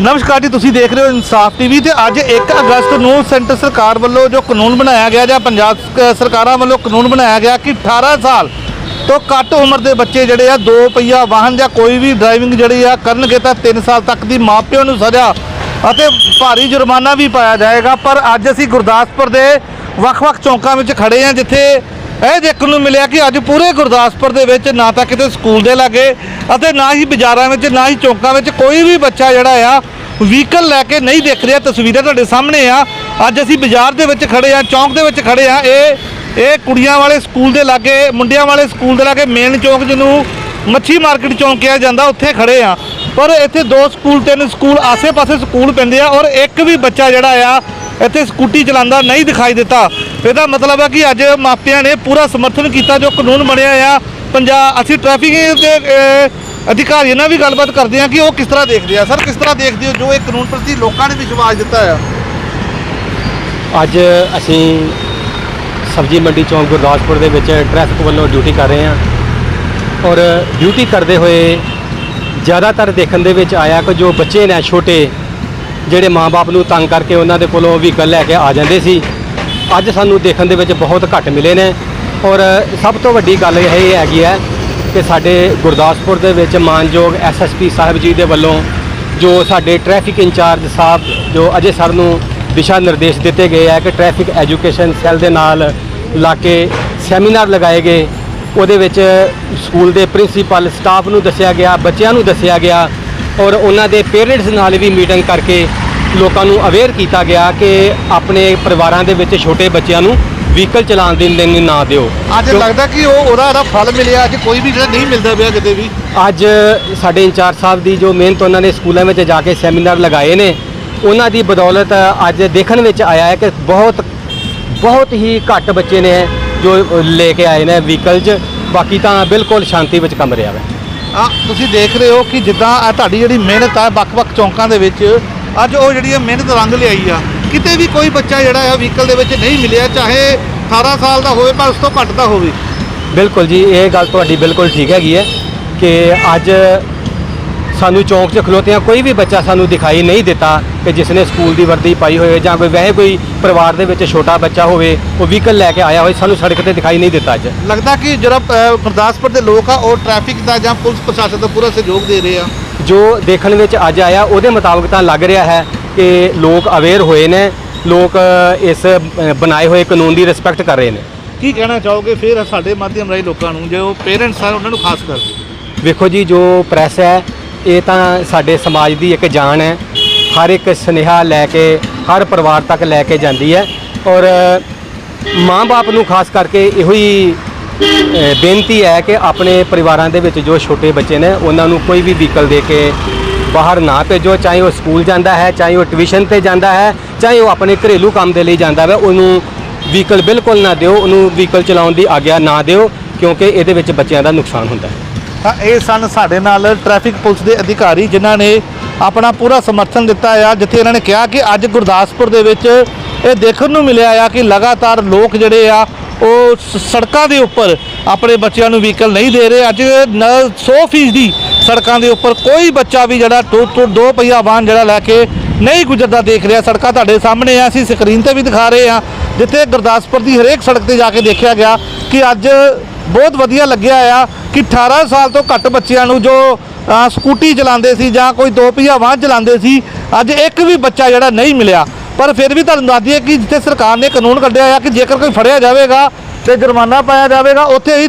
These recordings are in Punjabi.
ਨਮਸਕਾਰ ਜੀ, ਤੁਸੀਂ ਦੇਖ ਰਹੇ ਹੋ ਇਨਸਾਫ ਟੀਵੀ ਤੇ ਅੱਜ 1 ਅਗਸਤ ਨੂੰ ਸੈਂਟਰ ਸਰਕਾਰ ਵੱਲੋਂ ਜੋ ਕਾਨੂੰਨ ਬਣਾਇਆ ਗਿਆ ਜਾਂ ਪੰਜਾਬ ਸ- ਸਰਕਾਰਾਂ ਵੱਲੋਂ ਕਾਨੂੰਨ ਬਣਾਇਆ ਗਿਆ ਕਿ 18 ਸਾਲ ਤੋਂ ਘੱਟ ਉਮਰ ਦੇ ਬੱਚੇ ਜਿਹੜੇ ਆ, ਦੋ ਪਹੀਆ ਵਾਹਨ ਜਾਂ ਕੋਈ ਵੀ ਡਰਾਈਵਿੰਗ ਜਿਹੜੀ ਆ, ਕਰਨਗੇ ਤਾਂ 3 ਸਾਲ ਤੱਕ ਦੀ ਮਾਪਿਓ ਨੂੰ ਸਜ਼ਾ ਅਤੇ ਭਾਰੀ ਜੁਰਮਾਨਾ ਵੀ ਪਾਇਆ ਜਾਏਗਾ। ਪਰ ਅੱਜ ਅਸੀਂ ਗੁਰਦਾਸਪੁਰ ਦੇ ਵੱਖ-ਵੱਖ ਚੌਂਕਾਂ ਵਿੱਚ ਖੜੇ ਹਾਂ, ਜਿੱਥੇ ਇਹ ਦੇਖਣ ਨੂੰ ਮਿਲਿਆ ਕਿ ਅੱਜ ਪੂਰੇ ਗੁਰਦਾਸਪੁਰ ਦੇ ਵਿੱਚ ਨਾ ਤਾਂ ਕਿਤੇ ਸਕੂਲ ਦੇ ਲਾਗੇ ਅਤੇ ਨਾ ਹੀ ਬਾਜ਼ਾਰਾਂ ਵਿੱਚ, ਨਾ ਹੀ ਚੌਂਕਾਂ ਵਿੱਚ ਕੋਈ ਵੀ ਬੱਚਾ ਜਿਹੜਾ ਆ, ਵਹੀਕਲ ਲੈ ਕੇ ਨਹੀਂ ਦਿਖ ਰਿਹਾ। ਤਸਵੀਰਾਂ ਤੁਹਾਡੇ ਸਾਹਮਣੇ ਆ। ਅੱਜ ਅਸੀਂ ਬਾਜ਼ਾਰ ਦੇ ਵਿੱਚ ਖੜੇ ਆ, ਚੌਂਕ ਦੇ ਵਿੱਚ ਖੜੇ ਆ। ਇਹ ਇਹ ਕੁੜੀਆਂ ਵਾਲੇ ਸਕੂਲ ਦੇ ਲਾਗੇ, ਮੁੰਡਿਆਂ ਵਾਲੇ ਸਕੂਲ ਦੇ ਲਾਗੇ ਮੇਨ ਚੌਂਕ ਜਿਹਨੂੰ ਮੱਛੀ ਮਾਰਕੀਟ ਚੌਂਕ ਕਿਹਾ ਜਾਂਦਾ, ਉੱਥੇ ਖੜੇ ਆ। ਪਰ ਇੱਥੇ ਦੋ ਸਕੂਲ, ਤਿੰਨ ਸਕੂਲ ਆਸੇ-ਪਾਸੇ ਸਕੂਲ ਪੈਂਦੇ ਆ ਔਰ ਇੱਕ ਵੀ ਬੱਚਾ ਜਿਹੜਾ ਆ ਇੱਥੇ ਸਕੂਟੀ ਚਲਾਉਂਦਾ ਨਹੀਂ ਦਿਖਾਈ ਦਿੱਤਾ। ਇਹਦਾ ਮਤਲਬ ਹੈ ਕਿ ਅੱਜ ਮਾਪਿਆਂ ਨੇ ਪੂਰਾ ਸਮਰਥਨ ਕੀਤਾ, ਜੋ ਕਾਨੂੰਨ ਬਣਿਆ ਆ। ਪੰਜਾਬ ਅਸੀਂ ਟ੍ਰੈਫਿਕ ਦੇ ਅਧਿਕਾਰੀਆਂ ਨਾਲ ਵੀ ਗੱਲਬਾਤ ਕਰਦੇ ਹਾਂ ਕਿ ਉਹ ਕਿਸ ਤਰ੍ਹਾਂ ਦੇਖਦੇ ਆ। ਸਰ, ਕਿਸ ਤਰ੍ਹਾਂ ਦੇਖਦੇ ਹੋ ਜੋ ਇਹ ਕਾਨੂੰਨ ਪ੍ਰਤੀ ਲੋਕਾਂ ਨੇ ਵਿਸ਼ਵਾਸ ਦਿੱਤਾ ਆ? ਅੱਜ ਅਸੀਂ ਸਬਜ਼ੀ ਮੰਡੀ ਚੌਂਕ ਗੁਰਦਾਸਪੁਰ ਦੇ ਵਿੱਚ ਟ੍ਰੈਫਿਕ ਵੱਲੋਂ ਡਿਊਟੀ ਕਰ ਰਹੇ ਹਾਂ। ਔਰ ਡਿਊਟੀ ਕਰਦੇ ਹੋਏ ਜ਼ਿਆਦਾਤਰ ਦੇਖਣ ਦੇ ਵਿੱਚ ਆਇਆ ਕਿ ਜੋ ਬੱਚੇ ਨੇ ਛੋਟੇ ਜਿਹੜੇ ਮਾਪੇ ਨੂੰ ਤੰਗ ਕਰਕੇ ਉਹਨਾਂ ਦੇ ਕੋਲੋਂ ਵਹੀਕਲ ਲੈ ਕੇ ਆ ਜਾਂਦੇ ਸੀ। ਅੱਜ ਸਾਨੂੰ ਦੇਖਣ ਦੇ ਵਿੱਚ ਬਹੁਤ ਘੱਟ ਮਿਲੇ ਨੇ। ਔਰ ਸਭ ਤੋਂ ਵੱਡੀ ਗੱਲ ਇਹ ਹੈਗੀ ਹੈ ਕਿ ਸਾਡੇ ਗੁਰਦਾਸਪੁਰ ਦੇ ਵਿੱਚ ਮਾਨਯੋਗ ਐਸਐਸਪੀ ਸਾਹਿਬ ਜੀ ਦੇ ਵੱਲੋਂ ਜੋ ਸਾਡੇ ਟ੍ਰੈਫਿਕ ਇੰਚਾਰਜ ਸਾਹਿਬ, ਜੋ ਅਜੇ ਸਰ ਨੂੰ ਦਿਸ਼ਾ ਨਿਰਦੇਸ਼ ਦਿੱਤੇ ਗਏ ਹੈ ਕਿ ਟ੍ਰੈਫਿਕ ਐਜੂਕੇਸ਼ਨ ਸੈੱਲ ਦੇ ਨਾਲ ਲਾ ਕੇ ਸੈਮੀਨਾਰ ਲਗਾਏ ਗਏ, ਉਹਦੇ ਵਿੱਚ ਸਕੂਲ ਦੇ ਪ੍ਰਿੰਸੀਪਲ, ਸਟਾਫ ਨੂੰ ਦੱਸਿਆ ਗਿਆ, ਬੱਚਿਆਂ ਨੂੰ ਦੱਸਿਆ ਗਿਆ ਔਰ ਉਹਨਾਂ ਦੇ ਪੇਰੈਂਟਸ ਨਾਲ ਵੀ ਮੀਟਿੰਗ ਕਰਕੇ ਲੋਕਾਂ ਨੂੰ ਅਵੇਅਰ ਕੀਤਾ ਗਿਆ ਕਿ ਆਪਣੇ ਪਰਿਵਾਰਾਂ ਦੇ ਵਿੱਚ ਛੋਟੇ ਬੱਚਿਆਂ ਨੂੰ ਵਹੀਕਲ ਚਲਾਉਣ ਦੀ ਲਈ ਨਾ ਦਿਓ। ਅੱਜ ਲੱਗਦਾ ਕਿ ਉਹ ਉਹਦਾ ਇਹਦਾ ਫਲ ਮਿਲਿਆ ਅੱਜ ਕੋਈ ਵੀ ਜਿਹੜਾ ਨਹੀਂ ਮਿਲਦਾ ਪਿਆ ਕਿਤੇ ਵੀ। ਅੱਜ ਸਾਡੇ ਇੰਚਾਰਜ ਸਾਹਿਬ ਦੀ ਜੋ ਮਿਹਨਤ ਉਹਨਾਂ ਨੇ ਸਕੂਲਾਂ ਵਿੱਚ ਜਾ ਕੇ ਸੈਮੀਨਾਰ ਲਗਾਏ ਨੇ ਉਹਨਾਂ ਦੀ ਬਦੌਲਤ ਅੱਜ ਦੇਖਣ ਵਿੱਚ ਆਇਆ ਹੈ ਕਿ ਬਹੁਤ ਬਹੁਤ ਹੀ ਘੱਟ ਬੱਚੇ ਨੇ ਜੋ ਲੈ ਕੇ ਆਏ ਨੇ ਵਹੀਕਲ 'ਚ। ਬਾਕੀ ਤਾਂ ਬਿਲਕੁਲ ਸ਼ਾਂਤੀ ਵਿੱਚ ਕੰਮ ਰਿਹਾ ਹੈ। ਆ, ਤੁਸੀਂ ਦੇਖ ਰਹੇ ਹੋ ਕਿ ਜਿੱਦਾਂ ਆ ਤੁਹਾਡੀ ਜਿਹੜੀ ਮਿਹਨਤ ਆ, ਵੱਖ-ਵੱਖ ਚੌਂਕਾਂ ਦੇ ਵਿੱਚ, ਅੱਜ ਉਹ ਜਿਹੜੀ ਆ ਮਿਹਨਤ ਰੰਗ ਲਿਆਈ ਆ। ਕਿਤੇ ਵੀ ਕੋਈ ਬੱਚਾ ਜਿਹੜਾ ਆ ਵਹੀਕਲ ਦੇ ਵਿੱਚ ਨਹੀਂ ਮਿਲਿਆ, ਚਾਹੇ 18 ਸਾਲ ਦਾ ਹੋਵੇ, ਪਰ ਉਸ ਤੋਂ ਘੱਟ ਦਾ ਹੋਵੇ। ਬਿਲਕੁਲ ਜੀ, ਇਹ ਗੱਲ ਤੁਹਾਡੀ ਬਿਲਕੁਲ ਠੀਕ ਹੈਗੀ ਹੈ ਕਿ ਅੱਜ ਸਾਨੂੰ ਚੌਂਕ 'ਚ ਖਲੋਤਿਆਂ ਕੋਈ ਵੀ ਬੱਚਾ ਸਾਨੂੰ ਦਿਖਾਈ ਨਹੀਂ ਦਿੱਤਾ ਕਿ ਜਿਸ ਨੇ ਸਕੂਲ ਦੀ ਵਰਦੀ ਪਾਈ ਹੋਵੇ ਜਾਂ ਕੋਈ ਵੈਸੇ ਕੋਈ ਪਰਿਵਾਰ ਦੇ ਵਿੱਚ ਛੋਟਾ ਬੱਚਾ ਹੋਵੇ ਉਹ ਵਹੀਕਲ ਲੈ ਕੇ ਆਇਆ ਹੋਵੇ ਸਾਨੂੰ ਸੜਕ ਤੇ ਦਿਖਾਈ ਨਹੀਂ ਦਿੱਤਾ ਅੱਜ। ਲੱਗਦਾ ਕਿ ਜਿਹੜਾ ਅ, ਗੁਰਦਾਸਪੁਰ ਦੇ ਲੋਕ ਆ ਉਹ ਟ੍ਰੈਫਿਕ ਦਾ ਜਾਂ ਪੁਲਿਸ ਪ੍ਰਸ਼ਾਸਨ ਦਾ ਪੂਰਾ ਸਹਿਯੋਗ ਦੇ ਰਹੇ ਆ। ਜੋ ਦੇਖਣ ਵਿੱਚ ਅੱਜ ਆਇਆ ਉਹਦੇ ਮੁਤਾਬਕ ਤਾਂ ਲੱਗ ਰਿਹਾ ਹੈ ਕਿ ਲੋਕ ਅਵੇਅਰ ਹੋਏ ਨੇ ਲੋਕ ਇਸ ਅ, ਬਣਾਏ ਹੋਏ ਕਾਨੂੰਨ ਦੀ ਰਿਸਪੈਕਟ ਕਰ ਰਹੇ ਨੇ। ਕੀ ਕਹਿਣਾ ਚਾਹੋਗੇ ਫਿਰ ਸਾਡੇ ਮਾਧਿਅਮ ਰਾਹੀਂ ਲੋਕਾਂ ਨੂੰ ਜੋ ਪੇਰੈਂਟਸ ਆ ਉਹਨਾਂ ਨੂੰ ਖਾਸ ਕਰ। ਵੇਖੋ ਜੀ ਜੋ ਪ੍ਰੈਸ ਹੈ ਇਹ ਤਾਂ ਸਾਡੇ ਸਮਾਜ ਦੀ ਇੱਕ ਜਾਨ ਹੈ। ਹਰ ਇੱਕ ਸੁਨੇਹਾ ਲੈ ਕੇ, ਹਰ ਪਰਿਵਾਰ ਤੱਕ ਲੈ ਕੇ ਜਾਂਦੀ ਹੈ। ਔਰ ਮਾਂ-ਬਾਪ ਨੂੰ ਖਾਸ ਕਰਕੇ ਇਹੋ ਹੀ ਬੇਨਤੀ ਹੈ ਕਿ ਆਪਣੇ ਪਰਿਵਾਰਾਂ ਦੇ ਵਿੱਚ ਜੋ ਛੋਟੇ ਬੱਚੇ ਨੇ, ਉਹਨਾਂ ਨੂੰ ਕੋਈ ਵੀ ਵਹੀਕਲ ਦੇ ਕੇ ਬਾਹਰ ਨਾ ਭੇਜੋ। ਚਾਹੇ ਉਹ ਸਕੂਲ ਜਾਂਦਾ ਹੈ, ਚਾਹੇ ਉਹ ਟਿਊਸ਼ਨ ਤੇ ਜਾਂਦਾ ਹੈ, ਚਾਹੇ ਉਹ ਆਪਣੇ ਘਰੇਲੂ ਕੰਮ ਦੇ ਲਈ ਜਾਂਦਾ ਹੈ ਉਹਨੂੰ ਵਹੀਕਲ ਬਿਲਕੁਲ ਨਾ ਦਿਓ, ਉਹਨੂੰ ਵਹੀਕਲ ਚਲਾਉਣ ਦੀ ਆਗਿਆ ਨਾ ਦਿਓ, ਕਿਉਂਕਿ ਇਹਦੇ ਵਿੱਚ ਬੱਚਿਆਂ ਦਾ ਨੁਕਸਾਨ ਹੁੰਦਾ ਹੈ। ਤਾਂ ਇਹ ਸਨ ਸਾਡੇ ਨਾਲ ਟ੍ਰੈਫਿਕ ਪੁਲਿਸ ਦੇ ਅਧਿਕਾਰੀ, ਜਿਨ੍ਹਾਂ ਨੇ ਆਪਣਾ ਪੂਰਾ ਸਮਰਥਨ ਦਿੱਤਾ ਆ, ਜਿੱਥੇ ਇਹਨਾਂ ਨੇ ਕਿਹਾ ਕਿ ਅੱਜ ਗੁਰਦਾਸਪੁਰ ਦੇ ਵਿੱਚ ਇਹ ਦੇਖਣ ਨੂੰ ਮਿਲਿਆ ਆ ਕਿ ਲਗਾਤਾਰ ਲੋਕ ਜਿਹੜੇ ਆ, ਉਹ ਸ- ਸੜਕਾਂ ਦੇ ਉੱਪਰ ਆਪਣੇ ਬੱਚਿਆਂ ਨੂੰ ਵਹੀਕਲ ਨਹੀਂ ਦੇ ਰਹੇ। ਅੱਜ ਨ 100% ਦੀ ਸੜਕਾਂ ਦੇ ਉੱਪਰ ਕੋਈ ਬੱਚਾ ਵੀ ਜਿਹੜਾ ਦੋ ਦੋ- ਦੋ ਪਹੀਆ ਵਾਹਨ ਜਿਹੜਾ ਲੈ ਕੇ ਨਹੀਂ ਗੁਜ਼ਰਦਾ ਦੇਖ ਰਿਹਾ। ਸੜਕਾਂ ਤੁਹਾਡੇ ਸਾਹਮਣੇ ਆ, ਅਸੀਂ ਸਕਰੀਨ ਤੇ ਵੀ ਦਿਖਾ ਰਹੇ ਆ, ਜਿੱਥੇ ਗੁਰਦਾਸਪੁਰ ਦੀ ਹਰੇਕ ਸੜਕ ਤੇ ਜਾ ਕੇ ਦੇਖਿਆ ਗਿਆ ਕਿ ਅੱਜ ਬਹੁਤ ਵਧੀਆ ਲੱਗਿਆ ਆ ਕਿ 18 ਸਾਲ ਤੋਂ ਘੱਟ ਬੱਚਿਆਂ ਨੂੰ ਜੋ ਸਕੂਟੀ ਚਲਾਉਂਦੇ ਸੀ ਜਾਂ ਕੋਈ ਦੋ ਪਹੀਆ ਵਾਹਨ ਚਲਾਉਂਦੇ ਸੀ, ਅੱਜ ਇੱਕ ਵੀ ਬੱਚਾ ਜਿਹੜਾ ਨਹੀਂ ਮਿਲਿਆ। ਪਰ ਫਿਰ ਵੀ ਤੁਹਾਨੂੰ ਦੱਸ ਦਈਏ ਕਿ ਜਿੱਥੇ ਸਰਕਾਰ ਨੇ ਕਾਨੂੰਨ ਕੱਢਿਆ ਆ ਕਿ ਜੇਕਰ ਕੋਈ ਫੜਿਆ ਜਾਵੇਗਾ ਤੇ ਜੁਰਮਾਨਾ ਪਾਇਆ ਜਾਵੇਗਾ, ਉੱਥੇ ਹੀ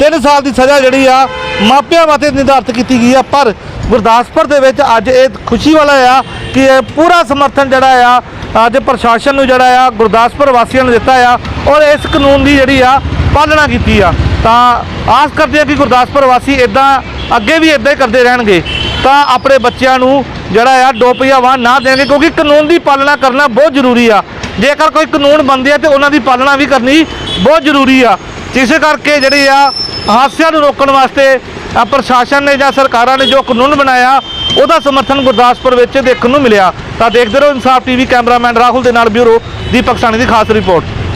3 ਸਾਲ ਦੀ ਸਜ਼ਾ ਜਿਹੜੀ ਆ, ਮਾਪਿਆਂ ਵਾਸਤੇ ਨਿਰਧਾਰਤ ਕੀਤੀ ਗਈ ਆ। ਪਰ ਗੁਰਦਾਸਪੁਰ ਦੇ ਵਿੱਚ ਅੱਜ ਇਹ ਖੁਸ਼ੀ ਵਾਲਾ ਆ ਕਿ ਇਹ ਪੂਰਾ ਸਮਰਥਨ ਜਿਹੜਾ ਆ, ਅੱਜ ਪ੍ਰਸ਼ਾਸਨ ਨੂੰ ਜਿਹੜਾ ਆ, ਗੁਰਦਾਸਪੁਰ ਵਾਸੀਆਂ ਨੂੰ ਦਿੱਤਾ ਆ। ਔਰ ਇਸ ਕਾਨੂੰਨ ਦੀ ਜਿਹੜੀ ਆ ਪਾਲਣਾ ਕੀਤੀ ਆ। ਤਾਂ ਆਸ ਕਰਦੇ ਆ ਕਿ ਗੁਰਦਾਸਪੁਰ ਵਾਸੀ ਇਦਾਂ ਅੱਗੇ ਵੀ ਇਦਾਂ ਹੀ ਕਰਦੇ ਰਹਿਣਗੇ। ਤਾਂ ਆਪਣੇ ਬੱਚਿਆਂ ਨੂੰ ਜਿਹੜਾ ਆ ਡੋਪੀਆ ਵਾਹਨ ਨਾ ਦੇਣਗੇ, ਕਿਉਂਕਿ ਕਾਨੂੰਨ ਦੀ ਪਾਲਣਾ ਕਰਨਾ ਬਹੁਤ ਜ਼ਰੂਰੀ ਆ। ਜੇਕਰ ਕੋਈ ਕਾਨੂੰਨ ਬਣਦੇ ਆ ਤੇ ਉਹਨਾਂ ਦੀ ਪਾਲਣਾ ਵੀ ਕਰਨੀ ਬਹੁਤ ਜ਼ਰੂਰੀ ਆ। ਇਸੇ ਕਰਕੇ ਜਿਹੜੀ ਆ, ਹਾਦਸਿਆਂ ਨੂੰ ਰੋਕਣ ਵਾਸਤੇ ਪ੍ਰਸ਼ਾਸਨ ਨੇ ਜਾਂ ਸਰਕਾਰਾਂ ਨੇ ਜੋ ਕਾਨੂੰਨ ਬਣਾਇਆ, ਉਹਦਾ ਸਮਰਥਨ ਗੁਰਦਾਸਪੁਰ ਵਿੱਚ ਦੇਖਣ ਨੂੰ ਮਿਲਿਆ। ਤਾਂ ਦੇਖਦੇ ਰਹੋ ਇਨਸਾਫ ਟੀਵੀ ਕੈਮਰਾਮੈਨ ਰਾਹੁਲ ਦੇ ਨਾਲ ਬਿਊਰੋ ਦੀਪਕ ਸਾਨੀ ਦੀ ਖਾਸ ਰਿਪੋਰਟ।